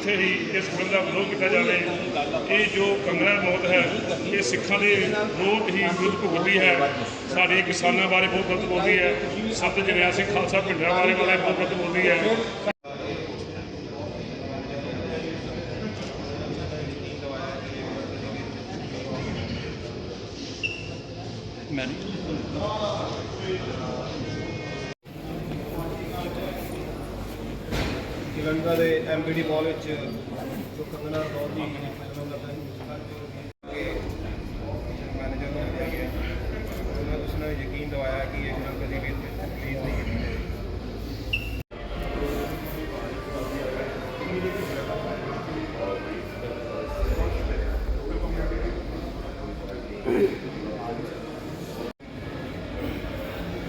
ਉੱਥੇ ਹੀ ਇਸ ਬਿੱਲ ਦਾ ਵਿਰੋਧ ਕੀਤਾ ਜਾਵੇ। ਇਹ ਜੋ ਕੰਗਣਾ ਮੌਤ ਹੈ, ਇਹ ਸਿੱਖਾਂ ਦੇ ਬਹੁਤ ਹੀ ਵਿਰੁੱਧ ਭੁਗਤਦੀ ਹੈ। ਸਾਡੇ ਕਿਸਾਨਾਂ ਬਾਰੇ ਬਹੁਤ ਗਲਤ ਬੋਲਦੀ ਹੈ। ਸੰਤ ਜਰਨੈਲ ਸਿੰਘ ਖਾਲਸਾ ਭਿੰਡਰਾਂ ਬਾਰੇ ਬਾਰੇ ਬਹੁਤ ਗਲਤ ਬੋਲਦੀ ਹੈ। ਲੰਗਾ ਦੇ ਐਮਪੀਡੀ ਮਾਲ ਵਿੱਚ ਜੋ ਕੰਗਨਾ ਰਣੌਤ ਦੀ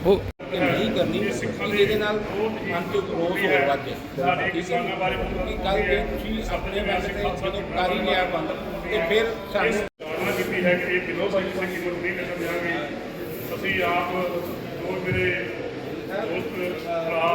ਕਿ ਨਹੀਂ ਕਰਨੀ ਇਹ ਸਿੱਖਾਂ ਕਿ ਦੇ ਜਿਹਦੇ ਨਾਲ ਬਹੁਤ ਹੀ ਮਨ ਚ ਰੋਸ ਜ਼ਰੂਰੀ ਹੋ ਹੈ। ਵੱਜ ਸਾਡੇ ਠੀਕ ਹੈ ਕਿਸਾਨਾਂ ਬਾਰੇ ਬਹੁਤ ਕਿ ਗਲਤ ਕੱਲ ਬੋਲਦੀ ਜੇ ਹੈ। ਤੁਸੀਂ ਸੰਤ ਆਪਣੇ ਜਰਨੈਲ ਮਨ ਸਿੰਘ ਤੇ ਖਾਲਸਾ ਜਦੋਂ ਭਿੰਡਰਾਂ ਕਰ ਹੀ ਲਿਆ ਬੰਦ, ਤੇ ਫਿਰ ਇਸ ਸਾਨੂੰ ਧਾਰਨਾ ਕੀਤੀ ਹੈ ਕਿ ਇਹ ਬਿਲੋ ਸਾਡੀ ਸਿੱਖੀ ਨੂੰ ਨਹੀਂ ਕਰਨ ਦਿਆਂਗੇ ਅਸੀਂ ਆਪ ਜੋ ਮੇਰੇ ਦੋਸਤ, ਭਰਾ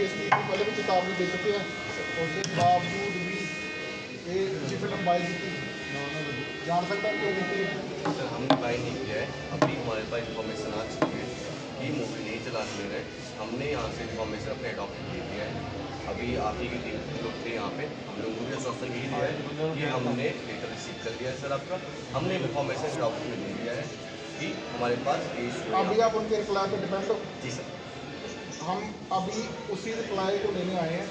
भी दे चुके हैं। उसके बावजूद भी ये की जान सकता सर हमने बाई नहीं किया है। अभी हमारे पास इन्फॉर्मेशन आ चुकी है कि मूवी नहीं चला दे रहे हमने यहाँ से इन्फॉर्मेशन अपने अडॉप्ट दे दिया है। अभी आप ही की टीम लोग थे यहाँ पे। हम लोग को सोशल यही दिया है कि हमने लेटर रिसीव कर लिया है सर आपका। हमने इन्फॉर्मेशन अडॉप्ट में दिया है कि हमारे पास अभी आप उनके जी सर। हम अभी उसी रिप्लाई को लेने आए हैं।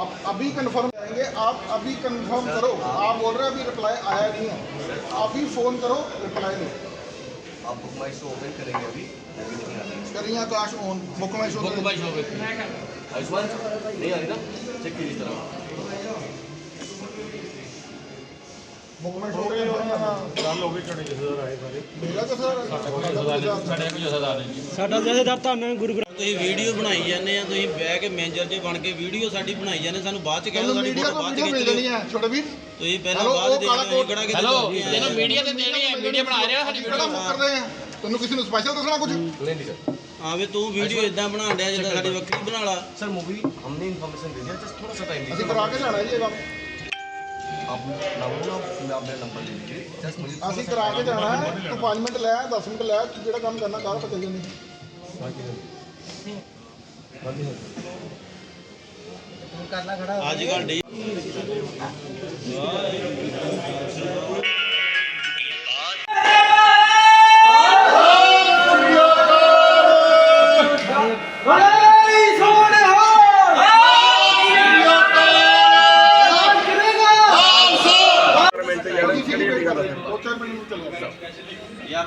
आप अभी कंफर्म करेंगे आप अभी कंफर्म करो। आप बोल रहे हैं अभी रिप्लाई आया नहीं है। अभी फ़ोन करो रिप्लाई दो। आप बुक माई शो ओपन करेंगे अभी मूवी नहीं आ रही करिए Akash on book my show book my show Ayushmann नहीं आ रही ना? चेक कीजिए तरह ਮੁਕਮਲ ਛੋਟੇ ਗੱਲ ਹੋ ਗਈ ਤੁਹਾਡੇ ਜਥੇਦਾਰ ਆਏ ਬਾਰੇ ਮੇਰਾ ਜਥੇਦਾਰ ਸਾਡੇ ਕੋਈ ਜਥੇਦਾਰ ਨਹੀਂ ਸਾਡਾ ਜਥੇਦਾਰ ਤੁਹਾਨੂੰ ਗੁਰੂ ਗ੍ਰੰਥ। ਤੁਸੀਂ ਵੀਡੀਓ ਬਣਾਈ ਜਾਂਦੇ ਆ ਤੁਸੀਂ ਬਹਿ ਕੇ ਮੈਨੇਜਰ ਜੇ ਬਣ ਕੇ ਵੀਡੀਓ ਸਾਡੀ ਬਣਾਈ ਜਾਂਦੇ ਸਾਨੂੰ ਬਾਅਦ ਚ ਕਹਿੰਦੇ ਸਾਡੀ ਫੋਟੋ ਬਾਅਦ ਚ ਖਿੱਚਣੀ ਆ ਛੋਟੇ ਵੀਰ। ਤੁਸੀਂ ਪਹਿਲਾਂ ਬਾਅਦ ਦੇ ਕਿਹੜਾ ਕਿਹੜਾ ਹੈਲੋ ਇਹਨੂੰ ਮੀਡੀਆ ਦੇ ਦੇਣੇ ਆ ਮੀਡੀਆ ਬਣਾ ਰਹੇ ਆ ਸਾਡੀ ਵੀਡੀਓ। ਕਰਦੇ ਆ? ਤੈਨੂੰ ਕਿਸੇ ਨੂੰ ਸਪੈਸ਼ਲ ਦੱਸਣਾ ਕੁਝ ਨਹੀਂ ਨਹੀਂ ਸਰ। ਆਵੇ ਤੂੰ ਵੀਡੀਓ ਇਦਾਂ ਬਣਾ ਲਿਆ ਜਿੱਦਾਂ ਸਾਡੀ ਵੱਖਰੀ ਬਣਾ ਲਾ। ਸਰ ਮੂਵੀ ਹਮਨੇ ਇਨਫੋਰਮੇਸ਼ਨ ਦੇ ਦਿੱਤੀ ਜਸਟ ਥੋੜਾ ਸਾ ਟਾਈਮ ਦੇ ਅਸੀਂ ਕਰਾ ਕੇ ਜਾਣਾ ਜੀ ਇਹ ਵਾਪਸ। आप नाम लो मैं अपना नंबर ले लीजिए जस्ट मुझे थोड़ा ਅਸੀਂ सा ਕਰਾ ਕੇ time ਜਾਣਾ दीजिए। ਹੈ ਤੂੰ 5 ਮਿੰਟ ਲੈ 10 ਮਿੰਟ ਲੈ ਤੂੰ ਜਿਹੜਾ ਕੰਮ ਕਰਨਾ ਕਰ ਪਤਾ ਜਾਂਦੀ ਅੱਜ ਕੱਲ ਡੇ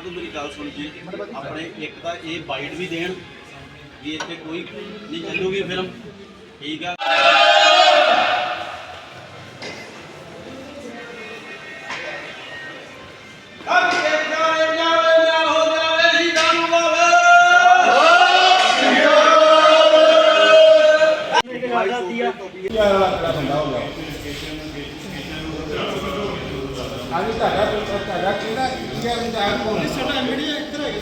ਤੂੰ ਮੇਰੀ ਗੱਲ ਸੁਣ ਜੀ, ਆਪਣੇ ਇੱਕ ਤਾਂ ਇਹ ਬਾਈਟ ਵੀ ਦੇਣ, ਵੀ ਇੱਥੇ ਕੋਈ ਨਹੀਂ ਚੱਲੂਗੀ ਫਿਲਮ ਠੀਕ ਆ? ਹਾਂਜੀ ਤੁਹਾਡਾ ਤੁਹਾਡਾ ਕਿਹੜਾ? ਹੈ ਇੰਤਜ਼ਾਰ ਕੋਲ ਸਾਡਾ ਮੀਡੀਆ ਇੱਧਰ ਹੈਗੇ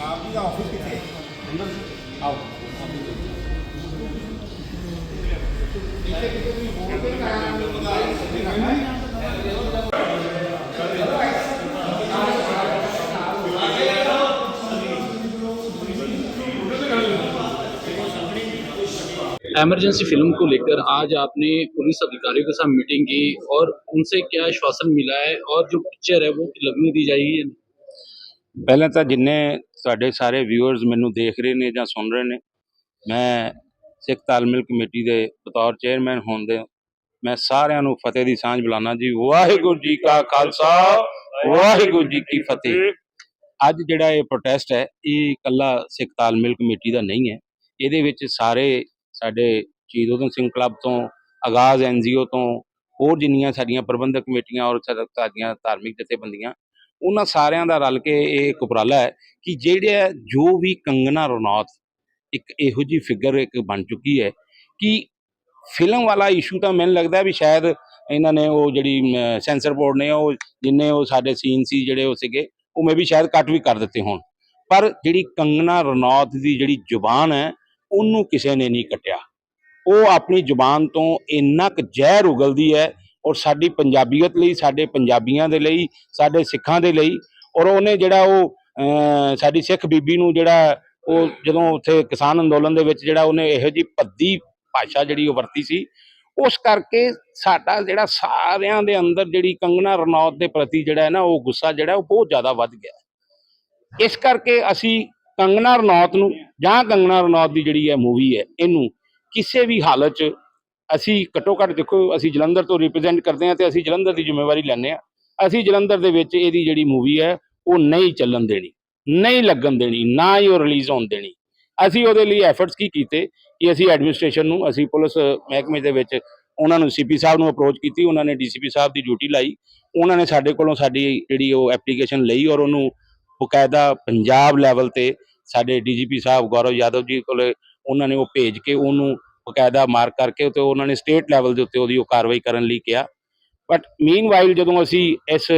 ਆਪ ਜੀ ਦਾ ਆਫਿਸ ਕਿੱਥੇ ਹੈ? ਅੰਦਰ। ਆਓ। ਇੱਥੇ ਕਿਤੇ ਵੀ ਬੋਲ ਕੇ ਨਾ ਆਇਆ ਮੈਨੂੰ इमरजेंसी फिल्म को लेकर आज आपने पुलिस अधिकारियों के साथ मीटिंग की और उनसे क्या आश्वासन मिला है और जो पिक्चर है वो लगने दी जाएगी या नहीं? ਪਹਿਲਾਂ ਤਾਂ ਜਿੰਨੇ ਤੁਹਾਡੇ ਸਾਰੇ ਵਿਊਅਰਸ ਮੈਨੂੰ ਦੇਖ ਰਹੇ ਨੇ ਜਾਂ ਸੁਣ ਰਹੇ ਨੇ ਮੈਂ ਸਿੱਖ ਤਾਲਮੇਲ ਕਮੇਟੀ ਦੇ ਬਤੌਰ ਚੇਅਰਮੈਨ ਹੋਣ ਦੇ ਮੈਂ ਸਾਰਿਆਂ ਨੂੰ ਫਤਿਹ ਦੀ ਸਾਂਝ ਬੁਲਾਣਾ ਜੀ ਵਾਹਿਗੁਰੂ ਜੀ ਕਾ ਖਾਲਸਾ ਵਾਹਿਗੁਰੂ ਜੀ ਕੀ ਫਤਿਹ ਅੱਜ ਜਿਹੜਾ ਇਹ ਪ੍ਰੋਟੈਸਟ ਹੈ ਇਹ ਇਕੱਲਾ ਸਿੱਖ ਤਾਲਮੇਲ ਕਮੇਟੀ ਦਾ ਨਹੀਂ ਹੈ ਇਹਦੇ ਵਿੱਚ ਸਾਰੇ ਸਾਡੇ ਸ਼ਹੀਦ ਊਧਮ ਸਿੰਘ ਕਲੱਬ ਤੋਂ, ਆਗਾਜ਼ ਐਨਜੀਓ ਤੋਂ, ਹੋਰ ਜਿੰਨੀਆਂ ਸਾਡੀਆਂ ਪ੍ਰਬੰਧਕ ਕਮੇਟੀਆਂ ਔਰ ਸਾਡੀਆਂ ਧਾਰਮਿਕ ਜਥੇਬੰਦੀਆਂ, ਉਹਨਾਂ ਸਾਰਿਆਂ ਦਾ ਰਲ ਕੇ ਇਹ ਇੱਕ ਉਪਰਾਲਾ ਹੈ ਕਿ ਜਿਹੜੇ ਜੋ ਵੀ ਕੰਗਨਾ ਰਣੌਤ ਇੱਕ ਇਹੋ ਜੀ ਫਿਗਰ ਇੱਕ ਬਣ ਚੁੱਕੀ ਹੈ ਕਿ ਫਿਲਮ ਵਾਲਾ ਇਸ਼ੂ ਤਾਂ ਮੈਨੂੰ ਲੱਗਦਾ ਵੀ ਸ਼ਾਇਦ ਇਹਨਾਂ ਨੇ ਉਹ ਜਿਹੜੀ ਸੈਂਸਰ ਬੋਰਡ ਨੇ ਉਹ ਜਿੰਨੇ ਉਹ ਸਾਡੇ ਸੀਨ ਸੀ ਜਿਹੜੇ ਉਹ ਸੀਗੇ, ਉਹ ਮੈਂ ਵੀ ਸ਼ਾਇਦ ਕੱਟ ਵੀ ਕਰ ਦਿੱਤੇ ਹੋਣ। ਪਰ ਜਿਹੜੀ ਕੰਗਨਾ ਰਣੌਤ ਦੀ ਜਿਹੜੀ ਜ਼ੁਬਾਨ ਹੈ ਉਹਨੂੰ ਕਿਸੇ ਨੇ ਨਹੀਂ ਕੱਟਿਆ। ਉਹ ਆਪਣੀ ਜ਼ੁਬਾਨ ਤੋਂ ਇੰਨਾ ਕੁ ਜ਼ਹਿਰ ਉਗਲਦੀ ਹੈ ਔਰ ਸਾਡੀ ਪੰਜਾਬੀਅਤ ਲਈ, ਸਾਡੇ ਪੰਜਾਬੀਆਂ ਦੇ ਲਈ, ਸਾਡੇ ਸਿੱਖਾਂ ਦੇ ਲਈ ਔਰ ਉਹਨੇ ਜਿਹੜਾ ਉਹ ਸਾਡੀ ਸਿੱਖ ਬੀਬੀ ਨੂੰ ਜਿਹੜਾ ਉਹ ਜਦੋਂ ਉੱਥੇ ਕਿਸਾਨ ਅੰਦੋਲਨ ਦੇ ਵਿੱਚ ਜਿਹੜਾ ਉਹਨੇ ਇਹੋ ਜੀ ਭੱਦੀ ਭਾਸ਼ਾ ਜਿਹੜੀ ਉਹ ਵਰਤੀ ਸੀ, ਉਸ ਕਰਕੇ ਸਾਡਾ ਜਿਹੜਾ ਸਾਰਿਆਂ ਦੇ ਅੰਦਰ ਜਿਹੜੀ ਕੰਗਨਾ ਰਣੌਤ ਦੇ ਪ੍ਰਤੀ ਜਿਹੜਾ ਹੈ ਨਾ ਉਹ ਗੁੱਸਾ ਜਿਹੜਾ ਉਹ ਬਹੁਤ ਜ਼ਿਆਦਾ ਵੱਧ ਗਿਆ। ਇਸ ਕਰਕੇ ਅਸੀਂ ਕੰਗਨਾ ਰਣੌਤ ਨੂੰ, ਜਾਂ ਕੰਗਨਾ ਰਣੌਤ ਦੀ ਜਿਹੜੀ ਹੈ ਮੂਵੀ ਹੈ, ਇਹਨੂੰ ਕਿਸੇ ਵੀ ਹਾਲਤ 'ਚ ਅਸੀਂ ਘੱਟੋ ਘੱਟ ਦੇਖੋ, ਅਸੀਂ ਜਲੰਧਰ ਤੋਂ ਰਿਪਰੈਜ਼ੈਂਟ ਕਰਦੇ ਹਾਂ ਤੇ ਅਸੀਂ ਜਲੰਧਰ ਦੀ ਜ਼ਿੰਮੇਵਾਰੀ ਲੈਂਦੇ ਹਾਂ। ਅਸੀਂ ਜਲੰਧਰ ਦੇ ਵਿੱਚ ਇਹਦੀ ਜਿਹੜੀ ਮੂਵੀ ਹੈ, ਉਹ ਨਹੀਂ ਚੱਲਣ ਦੇਣੀ, ਨਹੀਂ ਲੱਗਣ ਦੇਣੀ, ਨਾ ਹੀ ਉਹ ਰਿਲੀਜ਼ ਹੋਣ ਦੇਣੀ। ਅਸੀਂ ਉਹਦੇ ਲਈ ਐਫਰਟਸ ਕੀ ਕੀਤੇ ਕਿ ਅਸੀਂ ਐਡਮਿਨਿਸਟ੍ਰੇਸ਼ਨ ਨੂੰ, ਅਸੀਂ ਪੁਲਿਸ ਮਹਿਕਮੇ ਦੇ ਵਿੱਚ ਉਹਨਾਂ ਨੂੰ ਸੀਪੀ ਸਾਹਿਬ ਨੂੰ ਅਪਰੋਚ ਕੀਤੀ, ਉਹਨਾਂ ਨੇ ਡੀਸੀਪੀ ਸਾਹਿਬ ਦੀ ਡਿਊਟੀ ਲਾਈ, ਉਹਨਾਂ ਨੇ ਸਾਡੇ ਕੋਲੋਂ ਸਾਡੀ ਜਿਹੜੀ ਉਹ ਐਪਲੀਕੇਸ਼ਨ ਲਈ ਔਰ ਉਹਨੂੰ ਬਕਾਇਦਾ ਪੰਜਾਬ ਲੈਵਲ ਤੇ ਸਾਡੇ ਡੀਜੀਪੀ ਸਾਹਿਬ ਗੌਰਵ ਯਾਦਵ ਜੀ ਕੋਲੇ ਉਹਨਾਂ ਨੇ ਉਹ ਭੇਜ ਕੇ ਉਹਨੂੰ ਬਕਾਇਦਾ ਮਾਰਕ ਕਰਕੇ ਤੇ ਉਹਨਾਂ ਨੇ ਸਟੇਟ ਲੈਵਲ ਦੇ ਉੱਤੇ ਉਹਦੀ ਉਹ ਕਾਰਵਾਈ ਕਰਨ ਲਈ ਕਿਹਾ। ਬਟ ਮੀਨਵਾਈਲ ਜਦੋਂ ਅਸੀਂ ਇਸ